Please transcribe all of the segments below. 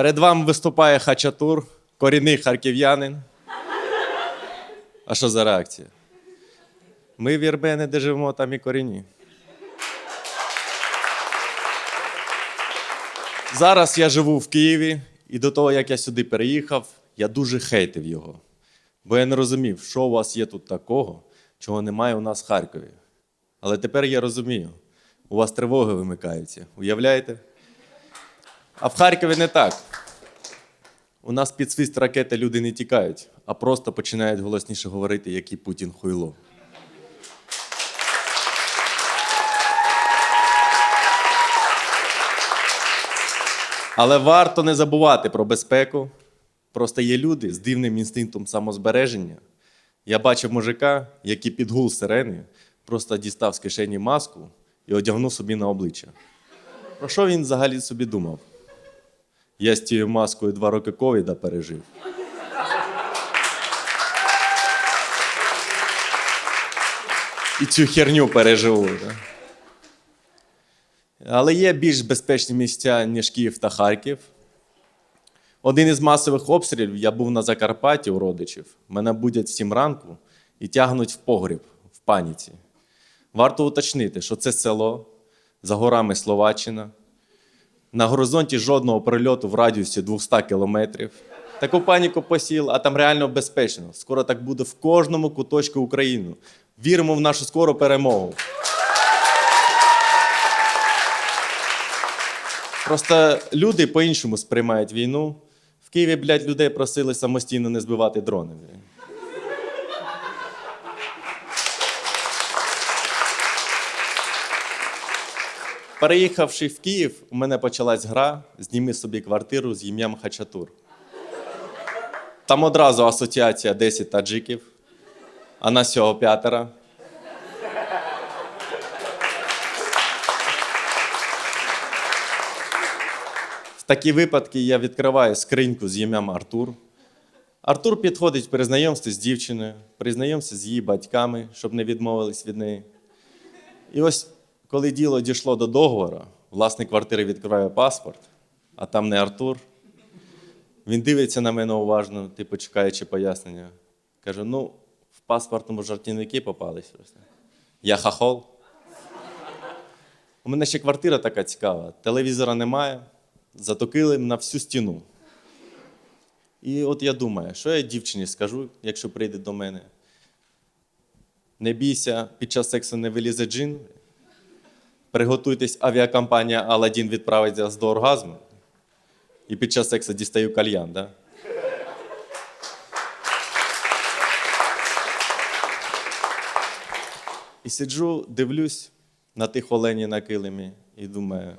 Перед вами виступає Хачатур, корінний харків'янин. А що за реакція? Ми в Єрбені, де живемо, там і корінні. Зараз я живу в Києві, і до того, як я сюди переїхав, я дуже хейтив його. Бо я не розумів, що у вас є тут такого, чого немає у нас в Харкові. Але тепер я розумію, у вас тривоги вимикаються. Уявляєте? А в Харкові не так. У нас під свист ракети люди не тікають, а просто починають голосніше говорити, який Путін хуйло. Але варто не забувати про безпеку. Просто є люди з дивним інстинктом самозбереження. Я бачив мужика, який під гул сирени просто дістав з кишені маску і одягнув собі на обличчя. Про що він взагалі собі думав? Я з тією маскою два роки ковіда пережив. І цю херню переживу. Да? Але є більш безпечні місця, ніж Київ та Харків. Один із масових обстрілів я був на Закарпатті у родичів. Мене будять сім ранку і тягнуть в погріб в паніці. Варто уточнити, що це село за горами Словаччина. На горизонті жодного прильоту в радіусі 200 кілометрів. Таку паніку посіл, а там реально безпечно. Скоро так буде в кожному куточку України. Віримо в нашу скору перемогу. Просто люди по-іншому сприймають війну. В Києві, блядь, людей просили самостійно не збивати дрони. Переїхавши в Київ, у мене почалась гра Зніми собі квартиру з ім'ям Хачатур. Там одразу асоціація 10 таджиків, а нас всього п'ятеро. В такі випадки я відкриваю скриньку з ім'ям Артур. Артур підходить при знайомстві з дівчиною, при знайомстві з її батьками, щоб не відмовились від неї. І ось, коли діло дійшло до договору, власник квартири відкриває паспорт, а там не Артур. Він дивиться на мене уважно, типу, чекаючи пояснення. Каже: ну, в паспортному жартівники попались. Я хахол. У мене ще квартира така цікава. Телевізора немає, зато килим на всю стіну. І от я думаю, що я дівчині скажу, якщо прийде до мене. Не бійся, під час сексу не вилізе джин. Приготуйтесь, авіакомпанія Аладдін відправить вас до оргазму. І під час сексу дістаю кальян, да? І сиджу, дивлюсь на тих оленів на килимі і думаю,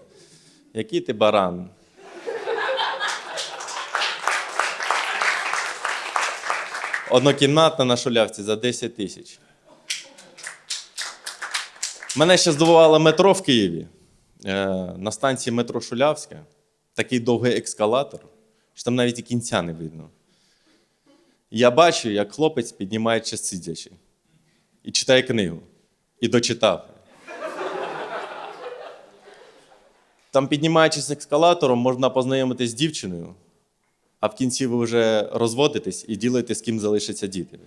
який ти баран. Однокімнатна на шулявці за 10 тисяч. Мене ще здивувало метро в Києві. Е, На станції метро Шулявська такий довгий ескалатор, що там навіть і кінця не видно. Я бачу, як хлопець піднімається сидячи і читає книгу. І дочитав. Там, піднімаючись ескалатором, можна познайомитись з дівчиною, а в кінці ви вже розводитесь і ділите, з ким залишаться діти.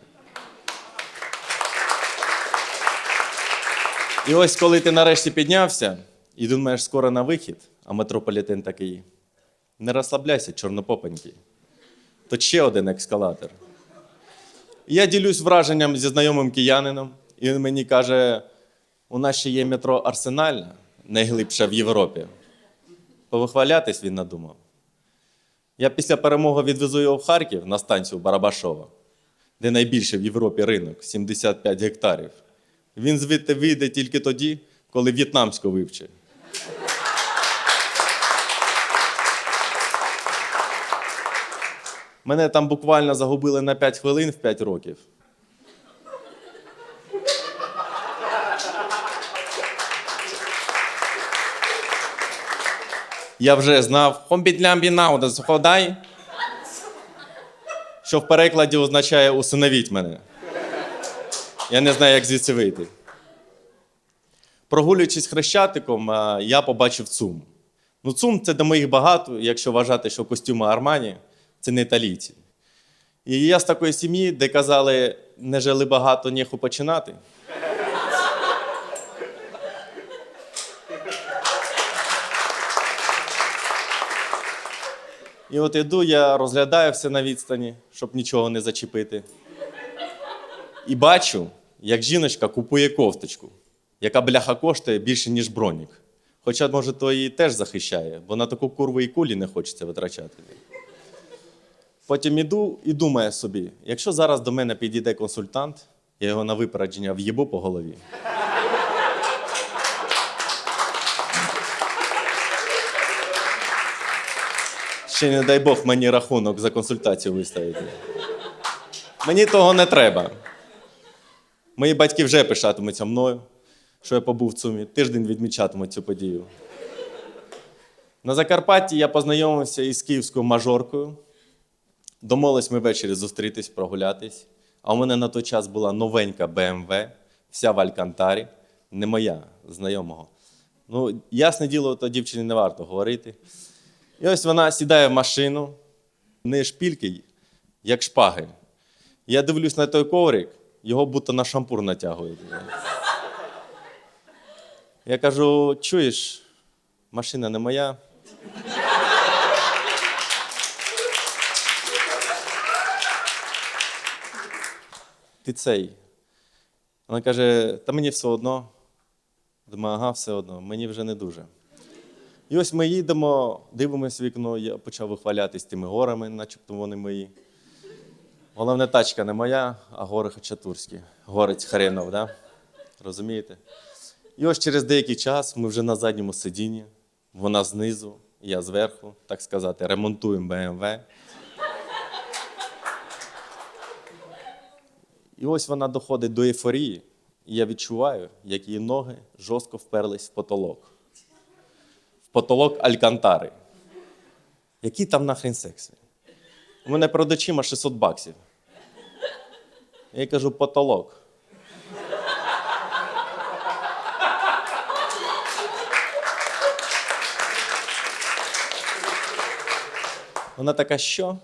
І ось коли ти нарешті піднявся і думаєш скоро на вихід, а метрополітен такий. Не розслабляйся, чорнопопенький. То ще один ескалатор. Я ділюсь враженням зі знайомим киянином, і він мені каже: у нас ще є метро Арсенальна, найглибше в Європі. Повихвалятись він надумав. Я після перемоги відвезу його в Харків на станцію Барабашова, де найбільший в Європі ринок 75 гектарів. Він звідти вийде тільки тоді, коли в'єтнамську вивчить. Мене там буквально загубили на 5 хвилин в 5 років. Я вже знав «Хомбітлямбі науда сходай», що в перекладі означає усиновіть мене. Я не знаю, як звідси вийти. Прогулюючись хрещатиком, я побачив ЦУМ. Ну, ЦУМ це до моїх багато, якщо вважати, що костюми Армані це не італійці. І я з такої сім'ї, де казали, не жили багато, неху починати. І от іду, я розглядаю все на відстані, щоб нічого не зачепити. І бачу, як жіночка купує кофточку, яка бляха коштує більше, ніж бронік. Хоча, може, то її теж захищає, бо на таку курву і кулі не хочеться витрачати. Потім іду і думаю собі: якщо зараз до мене підійде консультант, я його на випередження в'їбу по голові. Ще не дай Бог мені рахунок за консультацію виставити. Мені того не треба. Мої батьки вже пишатимуться мною, що я побув в ЦУМі. Тиждень відмічатимуть цю подію. На Закарпатті я познайомився із київською мажоркою. Домовились ми ввечері зустрітись, прогулятись. А у мене на той час була новенька BMW, вся в Алькантарі, не моя, знайомого. Ну, ясне діло, то дівчині не варто говорити. І ось вона сідає в машину, не шпільки, як шпаги. Я дивлюсь на той коврик, його будто на шампур натягують. Я кажу: чуєш, машина не моя. Ти цей. Вона каже: та мені все одно. Думаю, ага, все одно, мені вже не дуже. І ось ми їдемо, дивимося вікно, я почав вихвалятись тими горами, начебто вони мої. Головне, тачка не моя, а гори хачатурські. Горець хренов, да? розумієте? І ось через деякий час ми вже на задньому сидінні, вона знизу, я зверху, так сказати, ремонтуємо БМВ. І ось вона доходить до ейфорії, і я відчуваю, як її ноги жорстко вперлись в потолок. В потолок Алькантари. Який там нахрен секс? У мене перед очима 600 баксів. Я їй кажу, потолок. Вона така, що?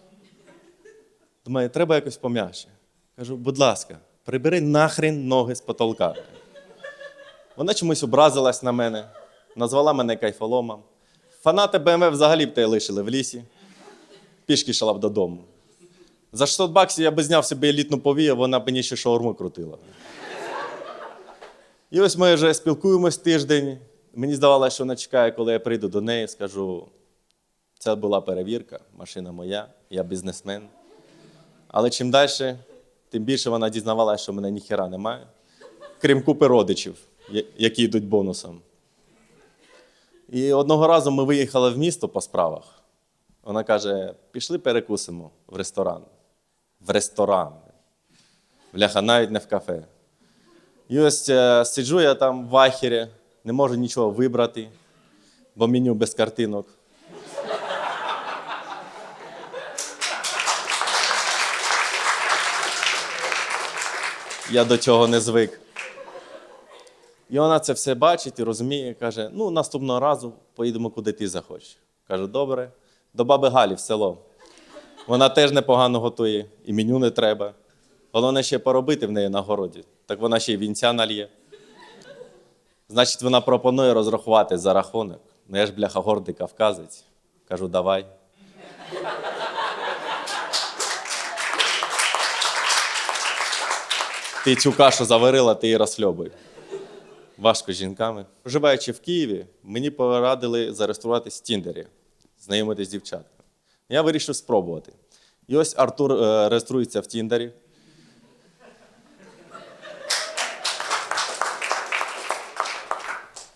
Думаю, треба якось пом'якше. Кажу, будь ласка, прибери нахрен ноги з потолка. Вона чомусь образилась на мене, назвала мене кайфоломом. Фанати БМВ взагалі б те лишили в лісі, пішки йшла б додому. За 600 баксів я би зняв собі елітну повію, вона б мені ще шаурму крутила. І ось ми вже спілкуємось тиждень. Мені здавалося, що вона чекає, коли я прийду до неї, скажу: це була перевірка, машина моя, я бізнесмен. Але чим далі, тим більше вона дізнавалася, що мене ніхіра немає, крім купи родичів, які йдуть бонусом. І одного разу ми виїхали в місто по справах. Вона каже: пішли перекусимо в ресторан. В ресторан. Бляха, навіть не в кафе. І ось е, сиджу я там в ахері, не можу нічого вибрати, бо меню без картинок. Я до цього не звик. І вона це все бачить і розуміє, каже: ну, наступного разу поїдемо, куди ти захочеш. Кажу, добре, до баби Галі в село. Вона теж непогано готує, і меню не треба. Головне ще поробити в неї на городі. Так вона ще й вінця нальє. Значить, вона пропонує розрахувати за рахунок. Ну я ж бляха гордий кавказець. Кажу, давай. Ти цю кашу заварила, ти її розхльобуй. Важко з жінками. Проживаючи в Києві, мені порадили зареєструватись в Тіндері, знайомитись з дівчатками. Я вирішив спробувати. І ось Артур е, реєструється в Тіндері.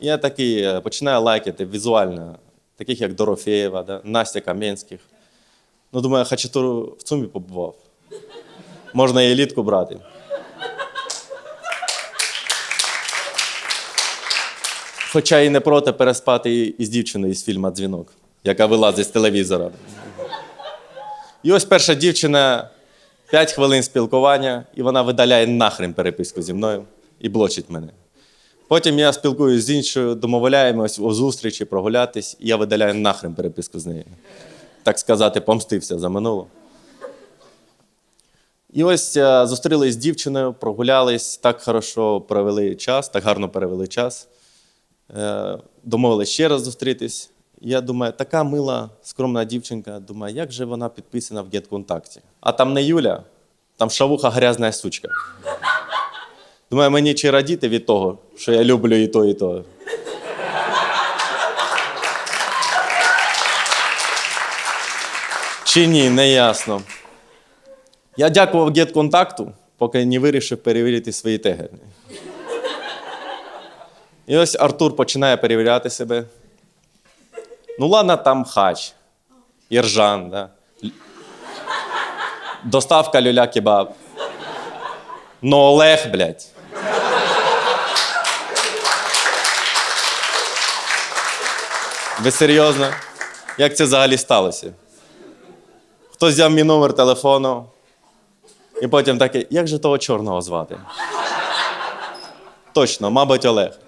Я такий е, починаю лайкати візуально, таких як Дорофєєва, да? Настя Кам'янських. Ну, думаю, Хачатур в ЦУМі побував. Можна і елітку брати. Хоча і не проти переспати із дівчиною із фільму Дзвінок, яка вилазить з телевізора. І ось перша дівчина, 5 хвилин спілкування, і вона видаляє нахрен переписку зі мною і блочить мене. Потім я спілкуюся з іншою, домовляємось у зустрічі прогулятись, і я видаляю нахрен переписку з нею. Так сказати, помстився за минуле. І ось е, зустрілись з дівчиною, прогулялись, так хорошо провели час, так гарно перевели час. Е, Домовились ще раз зустрітись. Я думаю, така мила, скромна дівчинка. Думаю, як же вона підписана в GetContact? А там не Юля, там шавуха грязна сучка. Думаю, мені чи радіти від того, що я люблю і то, і то. Чи ні, не ясно. Я дякував GetContact, поки не вирішив перевірити свої теги. І ось Артур починає перевіряти себе. Ну, ладно, там хач, іржан, да? Доставка люля кебаб. Ну, Олег, блядь. Ви серйозно? Як це взагалі сталося? Хтось взяв мій номер телефону, і потім такий, як же того чорного звати? Точно, мабуть, Олег.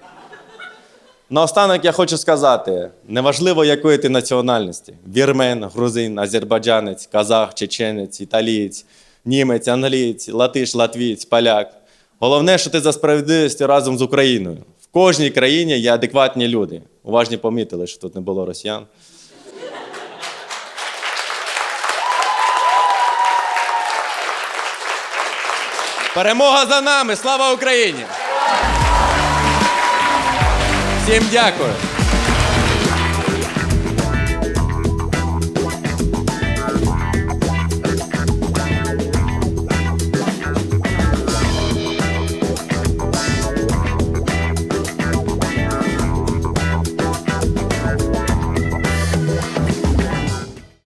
Наостанок я хочу сказати: неважливо, якої ти національності: вірмен, грузин, азербайджанець, казах, чеченець, італієць, німець, англієць, латиш, латвієць, поляк. Головне, що ти за справедливість разом з Україною. В кожній країні є адекватні люди. Уважні помітили, що тут не було росіян. Перемога за нами! Слава Україні! Всім дякую!